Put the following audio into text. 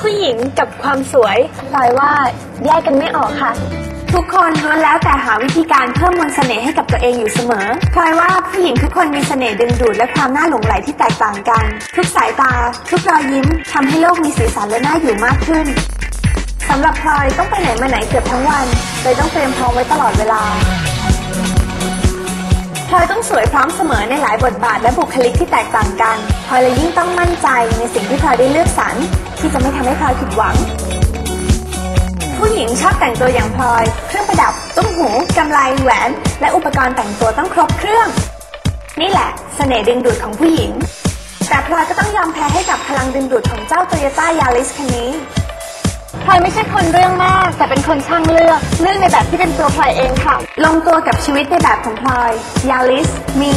ผู้หญิงกับความสวยพลอยว่าแยกกันไม่ออกค่ะ ทุกคนล้วนแล้วแต่หาวิธีการเพิ่มมนต์เสน่ห์ให้กับตัวเองอยู่เสมอพลอยว่าผู้หญิงทุกคนมีเสน่ห์ดึงดูดและความน่าหลงใหลที่แตกต่างกัน ทุกสายตา ทุกรอยยิ้มทำให้โลกมีสีสันและน่าอยู่มากขึ้นสำหรับพลอยต้องไปไหนมาไหนเกือบทั้งวันเลยต้องเตรียมพร้อมไว้ตลอดเวลา พลอยต้องสวยพร้อมเสมอในหลายบทบาทและบุคลิกที่แตกต่างกัน พลอยเลยยิ่งต้องมั่นใจในสิ่งที่พลอยได้เลือกสรร ที่จะไม่ทำให้พลอยผิดหวัง ผู้หญิงชอบแต่งตัวอย่างพลอย เครื่องประดับตุ้มหูกำไลแหวน และอุปกรณ์แต่งตัวต้องครบเครื่อง นี่แหละเสน่ห์ดึงดูดของผู้หญิง แต่พลอยก็ต้องยอมแพ้ให้กับพลังดึงดูดของเจ้า Toyota Yaris คันนี้พลอยไม่ใช่คนเรื่องมาก แต่เป็นคนช่างเลือก เลือกในแบบที่เป็นตัวพลอยเองค่ะ ลงตัวกับชีวิตในแบบของพลอย Yaris มี